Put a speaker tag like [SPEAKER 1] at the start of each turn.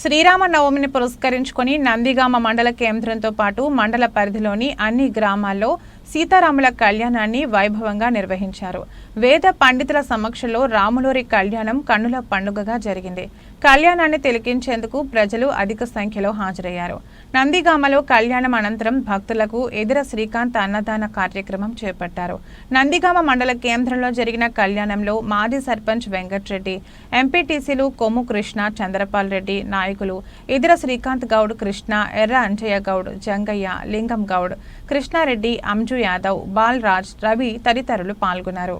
[SPEAKER 1] శ్రీరామ నవమిని పురస్కరించుకొని నందిగామ మండల కేంద్రంతో పాటు మండల పరిధిలోని అన్ని గ్రామాల్లో సీతారాముల కళ్యాణాన్ని వైభవంగా నిర్వహించారు. వేద పండితుల సమక్షంలో రాములూరి కళ్యాణం కన్నుల పండుగగా జరిగింది. కళ్యాణాన్ని తిలకించేందుకు ప్రజలు అధిక సంఖ్యలో హాజరయ్యారు. నందిగామలో కళ్యాణం అనంతరం భక్తులకు ఎదుర శ్రీకాంత్ అన్నదాన కార్యక్రమం చేపట్టారు. నందిగామ మండల కేంద్రంలో జరిగిన కళ్యాణంలో మాజీ సర్పంచ్ వెంకట్రెడ్డి ఎంపీటీసీలు కొమ్ము కృష్ణ చంద్రపాల్ రెడ్డి నాయకులు ఎదుర శ్రీకాంత్ గౌడ్ కృష్ణ ఎర్ర అంజయ్య గౌడ్ జంగయ్య లింగం గౌడ్ కృష్ణారెడ్డి అంజు యాదవ్ బాల్ రాజ్ రవి తదితరులు పాల్గొన్నారు.